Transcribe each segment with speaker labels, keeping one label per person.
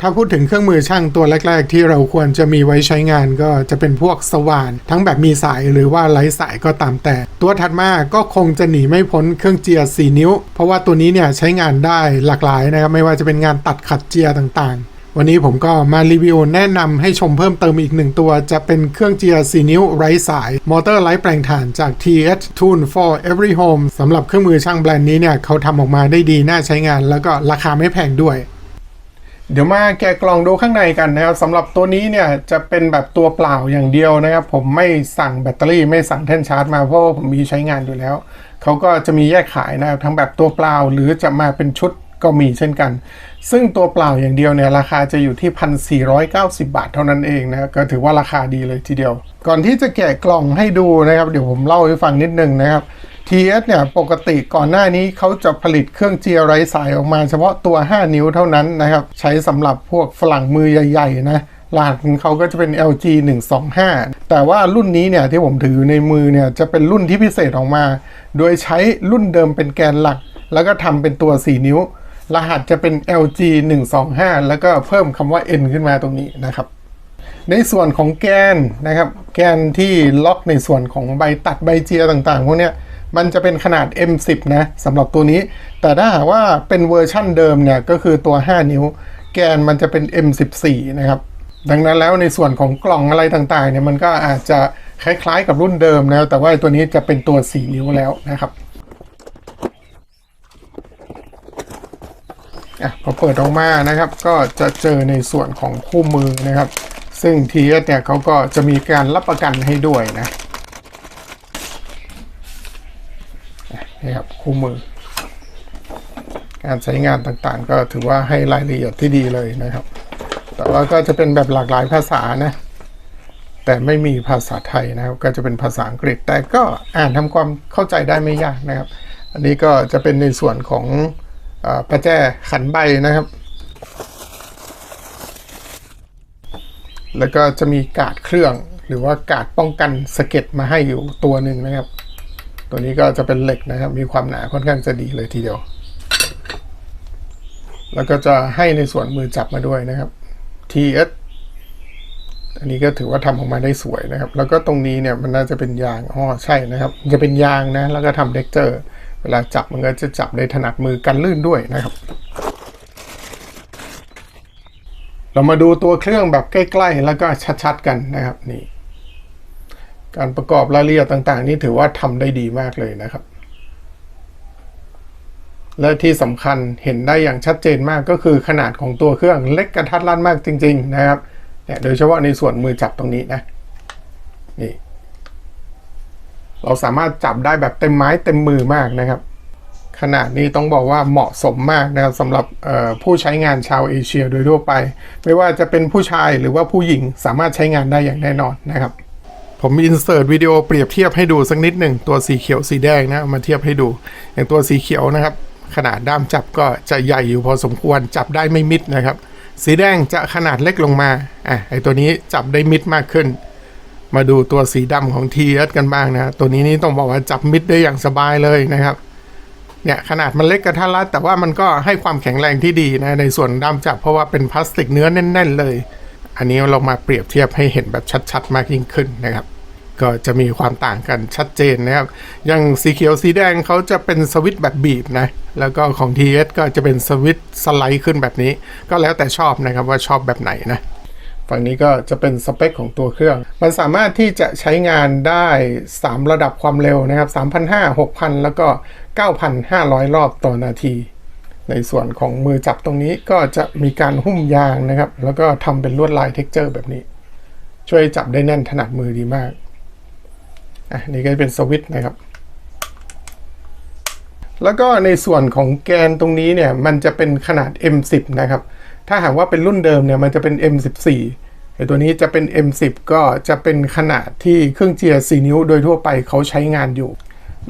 Speaker 1: ถ้าพูดถึงเครื่องมือช่างตัวแรก ๆ ที่เราควรจะมีไว้ใช้งานก็จะเป็นพวกสว่าน ทั้งแบบมีสายหรือว่าไร้สายก็ตามแต่ ตัวถัดมาก็คงจะหนีไม่พ้นเครื่องเจียร์4นิ้ว เพราะว่าตัวนี้เนี่ยใช้งานได้หลากหลายนะครับไม่ว่าจะเป็นงานตัดขัดเจียร์ต่างๆ วันนี้ผมก็มารีวิวแนะนำให้ชมเพิ่มเติมอีกหนึ่งตัว จะเป็นเครื่องเจียร์4นิ้วไร้สาย มอเตอร์ไร้แปลงถ่านจาก TS Tune for Every Home สำหรับเครื่องมือช่างแบรนด์นี้เนี่ยเขาทำออกมาได้ดีน่าใช้งาน แล้วก็ราคาไม่แพงด้วย เดี๋ยวมาแกะกล่องดูข้างในกันนะครับสำหรับตัวนี้เนี่ยจะเป็นแบบตัวเปล่าอย่างเดียวนะครับ ผมไม่สั่งแบตเตอรี่ไม่สั่งแท่นชาร์จมาเพราะว่าผมมีใช้งานอยู่แล้ว เขาก็จะมีแยกขายนะครับทั้งแบบตัวเปล่าหรือจะมาเป็นชุดก็มีเช่นกัน ซึ่งตัวเปล่าอย่างเดียวเนี่ยราคาจะอยู่ที่ 1,490 บาทเท่านั้นเองนะครับก็ถือว่าราคาดีเลยทีเดียว ก่อนที่จะแกะกล่องให้ดูนะครับ เดี๋ยวผมเล่าให้ฟังนิดนึงนะครับ TS เนี่ยปกติก่อนหน้านี้เขาจะผลิตเครื่องเจียไรสายออกมาเฉพาะตัว 5 นิ้วเท่านั้นนะครับ ใช้สำหรับพวกฝรั่งมือใหญ่ๆนะรหัสของเขาก็จะเป็น LG 125 แต่ว่ารุ่นนี้เนี่ยที่ผมถืออยู่ในมือเนี่ยจะเป็นรุ่นที่พิเศษออกมา โดยใช้รุ่นเดิมเป็นแกนหลัก แล้วก็ทำเป็นตัว 4 นิ้ว รหัสจะเป็น LG 125 แล้วก็เพิ่มคำว่า N ขึ้นมาตรงนี้นะครับในส่วนของแกนนะครับ แกนที่ล็อกในส่วนของใบตัดใบเจียต่างๆพวกเนี้ย มันจะเป็นขนาด M10 นะสำหรับตัวนี้ แต่ถ้าหากว่าเป็นเวอร์ชั่นเดิมเนี่ย ก็คือตัว 5 นิ้ว แกนมันจะเป็น M14 นะครับ ดังนั้นแล้วในส่วนของกล่องอะไรต่างๆเนี่ยมันก็อาจจะคล้ายๆกับรุ่นเดิมนะแต่ว่าตัวนี้จะเป็นตัว 4 นิ้วแล้วนะครับอะพอเปิดออกมานะครับ ก็จะเจอในส่วนของคู่มือนะครับ ซึ่ง TS เนี่ยเขาก็จะมีการรับประกันให้ด้วยนะนี่ คู่มือ การใช้งานต่างๆ ก็ถือว่าให้รายละเอียดที่ดีเลยนะครับ แต่ว่าก็จะเป็นแบบหลากหลายภาษานะ แต่ไม่มีภาษาไทยนะครับ ก็จะเป็นภาษาอังกฤษ แต่ก็อ่านทำความเข้าใจได้ไม่ยากนะครับ อันนี้ก็จะเป็นในส่วนของออประแจขันใบนะครับ แล้วก็จะมีกาดเครื่องหรือว่ากาดป้องกันสะเก็ดมาให้อยู่ตัวหนึ่งนะครับ ตัวนี้ก็จะเป็นเหล็กนะครับ มีความหนาค่อนข้างจะดีเลยทีเดียว แล้วก็จะให้ในส่วนมือจับมาด้วยนะครับ TS อันนี้ก็ถือว่าทำออกมาได้สวยนะครับ แล้วก็ตรงนี้เนี่ยมันน่าจะเป็นยางอ๋อใช่นะครับ จะเป็นยางนะ แล้วก็ทำเด็กเจอร์ เวลาจับมันก็จะจับได้ถนัดมือกันลื่นด้วยนะครับ เรามาดูตัวเครื่องแบบใกล้ ๆ แล้วก็ชัดๆกันนะครับนี่ การประกอบรายละเอียดต่าง ๆ นี่ถือว่าทำได้ดีมากเลยนะครับ และที่สำคัญเห็นได้อย่างชัดเจนมากก็คือขนาดของตัวเครื่องเล็กกระทัดรัดมากจริง ๆ นะครับเนี่ยโดยเฉพาะในส่วนมือจับตรงนี้นะนี่เราสามารถจับได้แบบเต็มไม้เต็มมือมากนะครับ ขนาดนี้ต้องบอกว่าเหมาะสมมากนะครับสำหรับผู้ใช้งานชาวเอเชียโดยทั่วไป ไม่ว่าจะเป็นผู้ชายหรือว่าผู้หญิงสามารถใช้งานได้อย่างแน่นอนนะครับ ผมอินเสิร์ตวิดีโอเปรียบเทียบให้ดูสักนิดหนึ่งตัวสีเขียวสีแดงนะมาเทียบให้ดู อย่างตัวสีเขียวนะครับ ขนาดด้ามจับก็จะใหญ่อยู่พอสมควรจับได้ไม่มิดนะครับ สีแดงจะขนาดเล็กลงมาอะไอตัวนี้จับได้มิดมากขึ้น มาดูตัวสีดำของ t ีกันบ้างนะตัวนี้นี่ต้องบอกว่าจับมิดได้อย่างสบายเลยนะครับเนี่ยขนาดมันเล็กกระทัดรัดแต่ว่ามันก็ให้ความแข็งแรงที่ดีนะในส่วนด้ามจับเพราะว่าเป็นพลาสติกเนื้อแน่น ๆ เลย อันนี้เรามาเปรียบเทียบให้เห็นแบบชัดๆ มากยิ่งขึ้นนะครับ ก็จะมีความต่างกันชัดเจนนะครับ อย่างสีเขียวสีแดงเขาจะเป็นสวิตช์แบบบีบนะ แล้วก็ของ TS ก็จะเป็นสวิตช์สไลด์ขึ้นแบบนี้ ก็แล้วแต่ชอบนะครับว่าชอบแบบไหนนะฝั่งนี้ก็จะเป็นสเปคของตัวเครื่อง มันสามารถที่จะใช้งานได้ 3 ระดับความเร็วนะครับ3,500 6,000 แล้วก็ 9,500 รอบต่อนาที ในส่วนของมือจับตรงนี้ก็จะมีการหุ้มยางนะครับ แล้วก็ทำเป็นลวดลายเท็กเจอร์แบบนี้ ช่วยจับได้แน่นถนัดมือดีมากอะนี่ก็เป็นสวิตช์นะครับ แล้วก็ในส่วนของแกนตรงนี้เนี่ยมันจะเป็นขนาด M10 นะครับ ถ้าหากว่าเป็นรุ่นเดิมเนี่ยมันจะเป็น M14 ไอตัวนี้จะเป็น M10 ก็จะเป็นขนาดที่เครื่องเจียร์4นิ้วโดยทั่วไปเขาใช้งานอยู่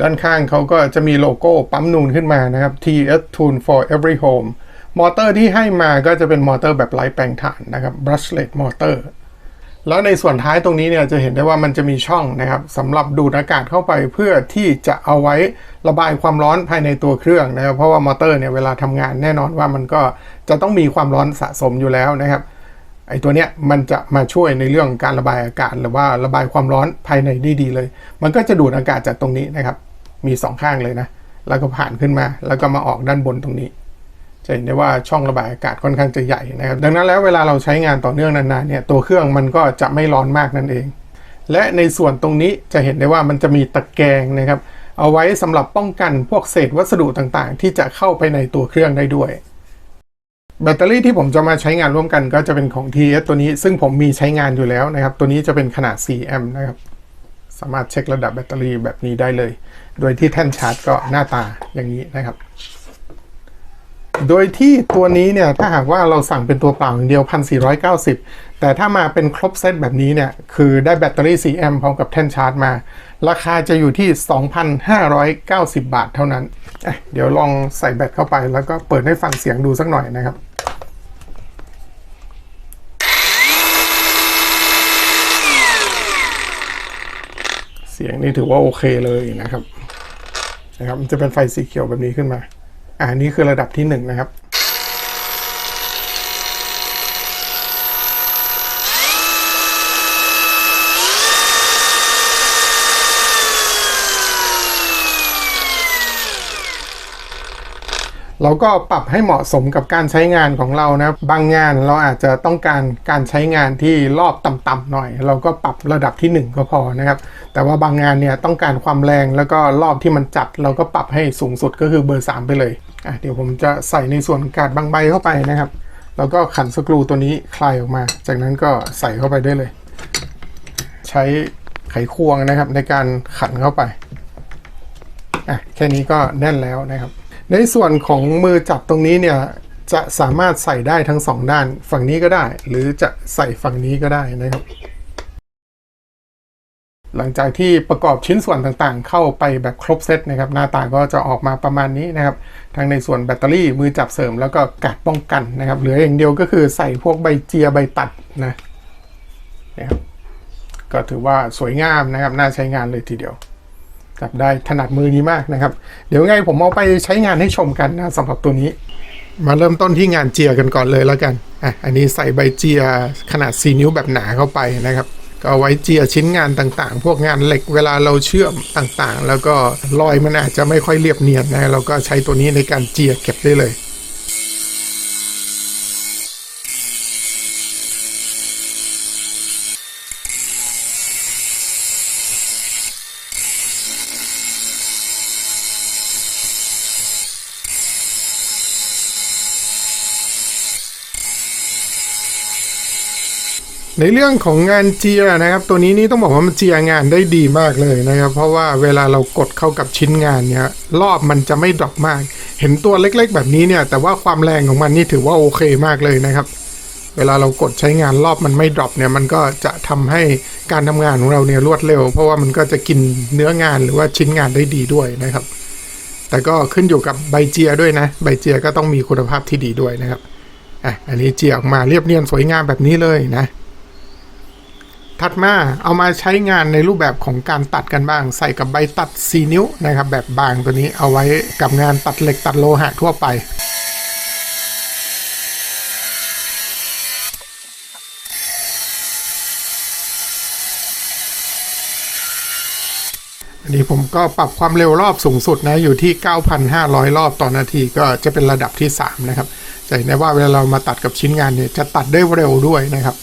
Speaker 1: ด้านข้างเขาก็จะมีโลโก้ปั๊มนูนขึ้นมานะครับ TS Tune for Every Home มอเตอร์ที่ให้มาก็จะเป็นมอเตอร์แบบไร้แปลงถ่านนะครับ brushless motor แล้วในส่วนท้ายตรงนี้เนี่ยจะเห็นได้ว่ามันจะมีช่องนะครับสำหรับดูดอากาศเข้าไปเพื่อที่จะเอาไว้ระบายความร้อนภายในตัวเครื่องนะครับเพราะว่ามอเตอร์เนี่ยเวลาทำงานแน่นอนว่ามันก็จะต้องมีความร้อนสะสมอยู่แล้วนะครับ ไอ้ตัวเนี้ยมันจะมาช่วยในเรื่องการระบายอากาศ หรือว่าระบายความร้อนภายในได้ดีเลย มันก็จะดูดอากาศจากตรงนี้นะครับ มีสองข้างเลยนะ แล้วก็ผ่านขึ้นมา แล้วก็มาออกด้านบนตรงนี้ จะเห็นได้ว่าช่องระบายอากาศค่อนข้างจะใหญ่นะครับ ดังนั้นแล้วเวลาเราใช้งานต่อเนื่องนานๆเนี่ย ตัวเครื่องมันก็จะไม่ร้อนมากนั่นเอง และในส่วนตรงนี้จะเห็นได้ว่ามันจะมีตะแกรงนะครับ เอาไว้สำหรับป้องกันพวกเศษวัสดุต่างๆ ที่จะเข้าไปในตัวเครื่องได้ด้วย แบตเตอรี่ที่ผมจะมาใช้งานร่วมกันก็จะเป็นของ TS ตัวนี้ ซึ่งผมมีใช้งานอยู่แล้วนะครับ ตัวนี้จะเป็นขนาด 4 แอมป์นะครับ สามารถเช็คระดับแบตเตอรี่แบบนี้ได้เลย โดยที่แท่นชาร์จก็หน้าตาอย่างนี้นะครับ โดยที่ตัวนี้เนี่ย ถ้าหากว่าเราสั่งเป็นตัวเปล่าอย่างเดียว 1490 แต่ถ้ามาเป็นครบเซตแบบนี้เนี่ย คือได้แบตเตอรี่4แอมป์พร้อมกับแท่นชาร์จมา ราคาจะอยู่ที่ 2,590 บาทเท่านั้นเเดี๋ยวลองใส่แบตเข้าไปแล้วก็เปิดให้ฟังเสียงดูสักหน่อยนะครับ เสียงนี่ถือว่าโอเคเลยนะครับนะครับมันจะเป็นไฟสีเขียวแบบนี้ขึ้นมา อ่านี่คือระดับที่หนึ่งนะครับ เราก็ปรับให้เหมาะสมกับการใช้งานของเรานะบางงานเราอาจจะต้องการการใช้งานที่รอบต่ำๆหน่อย เราก็ปรับระดับที่ 1 ก็พอนะครับ แต่ว่าบางงานเนี่ยต้องการความแรงแล้วก็รอบที่มันจัด เราก็ปรับให้สูงสุดก็คือเบอร์ 3 ไปเลยอะเดี๋ยวผมจะใส่ในส่วนกาดบางใบเข้าไปนะครับ แล้วก็ขันสกรูตัวนี้คลายออกมา จากนั้นก็ใส่เข้าไปได้เลย ใช้ไขควงนะครับในการขันเข้าไปอะแค่นี้ก็แน่นแล้วนะครับ ในส่วนของมือจับตรงนี้เนี่ยจะสามารถใส่ได้ทั้งสองด้านฝั่งนี้ก็ได้ หรือจะใส่ฝั่งนี้ก็ได้นะครับ หลังจากที่ประกอบชิ้นส่วนต่างๆ เข้าไปแบบครบเซตนะครับ หน้าตาก็จะออกมาประมาณนี้นะครับ ทั้งในส่วนแบตเตอรี่มือจับเสริมแล้วก็กัดป้องกันนะครับ เหลืออย่างเดียวก็คือใส่พวกใบเจียใบตัดนะนะครับก็ถือว่าสวยงามนะครับ น่าใช้งานเลยทีเดียว จับได้ถนัดมือดีมากนะครับ เดี๋ยวไงผมเอาไปใช้งานให้ชมกันนะสำหรับตัวนี้ มาเริ่มต้นที่งานเจียกันก่อนเลยแล้วกันอะอันนี้ใส่ใบเจียขนาด 4 นิ้วแบบหนาเข้าไปนะครับก็เอาไว้เจียชิ้นงานต่างๆ พวกงานเหล็กเวลาเราเชื่อมต่างๆ แล้วก็รอยมันอาจจะไม่ค่อยเรียบเนียนนะเราก็ใช้ตัวนี้ในการเจียเก็บได้เลย ในเรื่องของงานเจียนะครับ ตัวนี้นี่ต้องบอกว่ามันเจียงานได้ดีมากเลยนะครับ เพราะว่าเวลาเรากดเข้ากับชิ้นงานเนี่ยรอบมันจะไม่ดรอปมาก เห็นตัวเล็กๆ แบบนี้เนี่ย แต่ว่าความแรงของมันนี่ถือว่าโอเคมากเลยนะครับ เวลาเรากดใช้งานรอบมันไม่ดรอปเนี่ยมันก็จะทำให้การทำงานของเราเนี่ยรวดเร็ว เพราะว่ามันก็จะกินเนื้องานหรือว่าชิ้นงานได้ดีด้วยนะครับ แต่ก็ขึ้นอยู่กับใบเจียด้วยนะใบเจียก็ต้องมีคุณภาพที่ดีด้วยนะครับอะอันนี้เจียออกมาเรียบเนียนสวยงามแบบนี้เลยนะ ถัดมาเอามาใช้งานในรูปแบบของการตัดกันบ้าง ใส่กับใบตัด 4 นิ้วนะครับ แบบบางตัวนี้เอาไว้กับงานตัดเหล็กตัดโลหะทั่วไปอันนี้ผมก็ปรับความเร็วรอบสูงสุดนะอยู่ที่ 9,500 รอบต่อนาทีก็จะเป็นระดับที่ 3 นะครับจะเห็นได้ว่าเวลาเรามาตัดกับชิ้นงานเนี่ยจะตัดได้เร็วด้วยนะครับ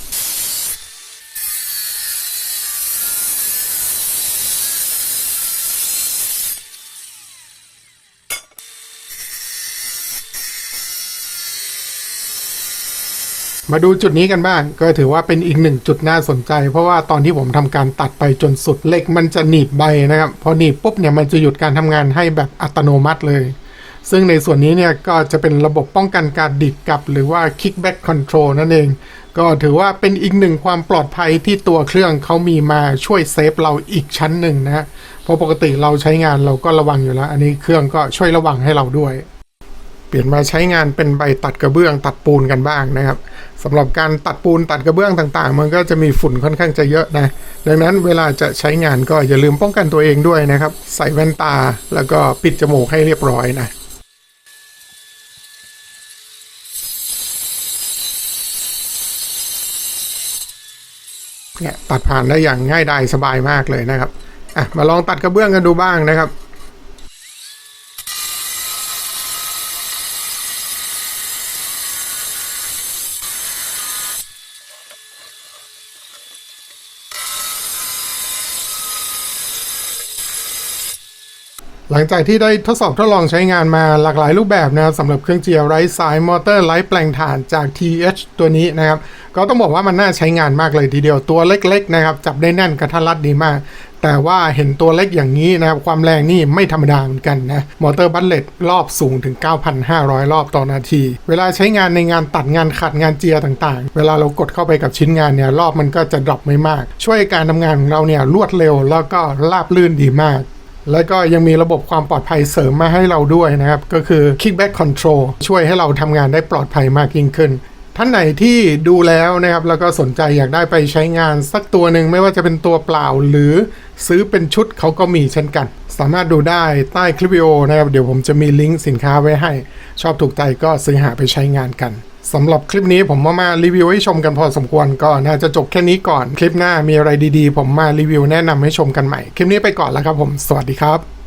Speaker 1: มาดูจุดนี้กันบ้าง ก็ถือว่าเป็นอีกหนึ่งจุดน่าสนใจ เพราะว่าตอนที่ผมทำการตัดไปจนสุดเหล็กมันจะหนีบใบนะครับ พอหนีบปุ๊บเนี่ยมันจะหยุดการทำงานให้แบบอัตโนมัติเลย ซึ่งในส่วนนี้เนี่ยก็จะเป็นระบบป้องกันการดิดกลับ หรือว่า kickback control นั่นเอง ก็ถือว่าเป็นอีกหนึ่งความปลอดภัยที่ตัวเครื่องเขามีมาช่วยเซฟเราอีกชั้นหนึ่งนะเพราะปกติเราใช้งานเราก็ระวังอยู่แล้ว อันนี้เครื่องก็ช่วยระวังให้เราด้วย เปลี่ยนมาใช้งานเป็นใบตัดกระเบื้องตัดปูนกันบ้างนะครับ สำหรับการตัดปูนตัดกระเบื้องต่าง ๆ มันก็จะมีฝุ่นค่อนข้างจะเยอะนะ ดังนั้นเวลาจะใช้งานก็อย่าลืมป้องกันตัวเองด้วยนะครับ ใส่แว่นตาแล้วก็ปิดจมูกให้เรียบร้อยนะเนี่ยตัดผ่านได้อย่างง่ายดายสบายมากเลยนะครับอะมาลองตัดกระเบื้องกันดูบ้างนะครับ หลังจากที่ได้ทดสอบทดลองใช้งานมาหลากหลายรูปแบบนะครับสำหรับเครื่องเจียร์ไร้สายมอเตอร์ไร้แปลงถ่านจาก TH ตัวนี้นะครับ ก็ต้องบอกว่ามันน่าใช้งานมากเลยทีเดียวตัวเล็กๆนะครับ จับได้แน่นกระทัดรัดดีมาก แต่ว่าเห็นตัวเล็กอย่างนี้นะครับ ความแรงนี่ไม่ธรรมดาเหมือนกันนะมอเตอร์บัลเลตรอบสูงถึง 9,500 รอบต่อนาที เวลาใช้งานในงานตัดงานขัดงานเจียรต่างๆ เวลาเรากดเข้าไปกับชิ้นงานเนี่ยรอบมันก็จะดรอปไม่มาก ช่วยการทำงานของเราเนี่ยรวดเร็วแล้วก็ราบลื่นดีมาก แล้วก็ยังมีระบบความปลอดภัยเสริมมาให้เราด้วยนะครับ ก็คือ kickback control ช่วยให้เราทำงานได้ปลอดภัยมากยิ่งขึ้น ท่านไหนที่ดูแล้วนะครับ แล้วก็สนใจอยากได้ไปใช้งานสักตัวหนึ่งไม่ว่าจะเป็นตัวเปล่าหรือซื้อเป็นชุดเขาก็มีเช่นกัน สามารถดูได้ใต้คลิปวิดีโอนะครับ เดี๋ยวผมจะมีลิงก์สินค้าไว้ให้ ชอบถูกใจก็ซื้อหาไปใช้งานกัน สำหรับคลิปนี้ผมมามารีวิวให้ชมกันพอสมควรก็น่าจะจบแค่นี้ก่อน คลิปหน้ามีอะไรดีๆ ผมมารีวิวแนะนำให้ชมกันใหม่ คลิปนี้ไปก่อนแล้วครับผม สวัสดีครับ